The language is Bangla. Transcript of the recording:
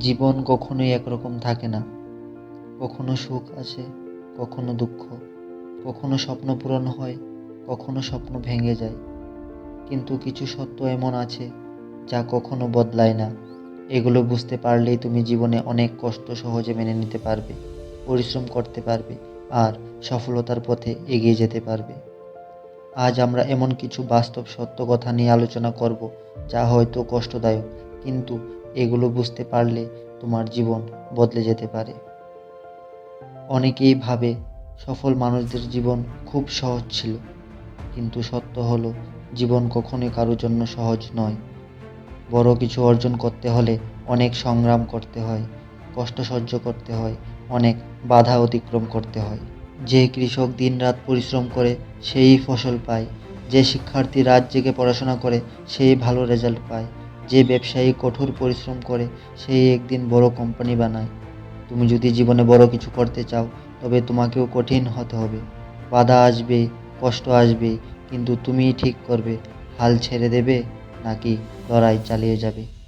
জীবন কখনোই একরকম থাকে না। কখনো সুখ আসে, কখনো দুঃখ। কখনো স্বপ্ন পূরণ হয়, কখনো স্বপ্ন ভেঙে যায়। কিন্তু কিছু সত্য এমন আছে, যা কখনো বদলায় না। এগুলো বুঝতে পারলেই তুমি জীবনে অনেক কষ্ট সহজে মেনে নিতে পারবে, পরিশ্রম করতে পারবে, আর সফলতার পথে এগিয়ে যেতে পারবে। আজ আমরা এমন কিছু বাস্তব সত্য কথা নিয়ে আলোচনা করব, যা হয়তো কষ্টদায়ক, কিন্তু এগুলো বুঝতে পারলে তোমার জীবন বদলে যেতে পারে। অনেকেই ভাবে সফল মানুষদের জীবন খুব সহজ ছিল, কিন্তু সত্য হলো জীবন কখনোই কারোর জন্য সহজ নয়। বড় কিছু অর্জন করতে হলে অনেক সংগ্রাম করতে হয়, কষ্ট সহ্য করতে হয়, অনেক বাধা অতিক্রম করতে হয়। যে কৃষক দিনরাত পরিশ্রম করে সেই ফসল পায়, যে শিক্ষার্থী রাত জেগে পড়াশোনা করে সেই ভালো রেজাল্ট পায়। যে ব্যবসায়ী কঠোর পরিশ্রম করে সেই একদিন বড় কোম্পানি বানায়। তুমি যদি জীবনে বড় কিছু করতে চাও, তবে তোমাকেও কঠিন হতে হবে। বাধা আসবে, কষ্ট আসবে, কিন্তু তুমিই ঠিক করবে। হাল ছেড়ে দেবে নাকি লড়াই চালিয়ে যাবে?